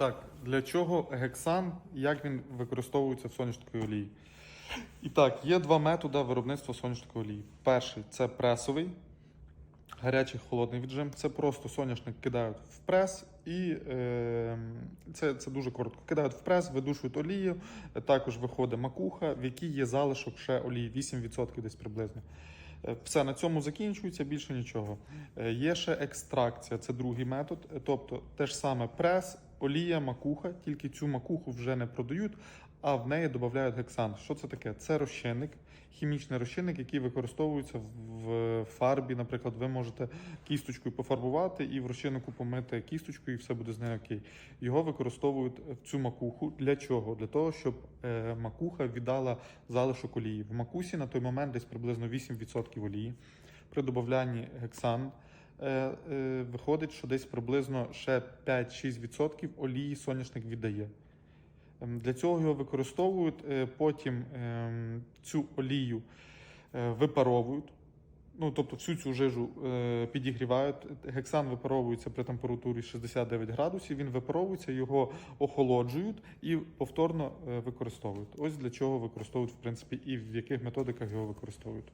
Так, для чого гексан, як він використовується в соняшниковій олії? І так, є два методи виробництва соняшникової олії. Перший це пресовий, гарячий холодний віджим. Це просто соняшник кидають в прес і е, це, це дуже коротко. Кидають в прес, видушують олію. Також виходить макуха, в якій є залишок ще олії, 8% десь приблизно. Е, Все на цьому закінчується, більше нічого. Е, Є ще екстракція, це другий метод. Е, Тобто те ж саме прес, олія, макуха, тільки цю макуху вже не продають, а в неї додають гексан. Що це таке? Це розчинник, хімічний розчинник, який використовується в фарбі. Наприклад, ви можете кісточкою пофарбувати і в розчиннику помити кісточкою, і все буде з нею окей. Його використовують в цю макуху. Для чого? Для того, щоб е, макуха віддала залишок олії. В макусі на той момент десь приблизно 8% олії. При додаванні гексан виходить, що десь приблизно ще 5-6% олії соняшник віддає. Ем, Для цього його використовують, е, потім ем, цю олію е, випаровують. Ну, тобто всю цю жижу е, підігрівають. Гексан випаровується при температурі 69 градусів. Він випаровується, його охолоджують і повторно е, використовують. Ось для чого використовують, в принципі, і в яких методиках його використовують.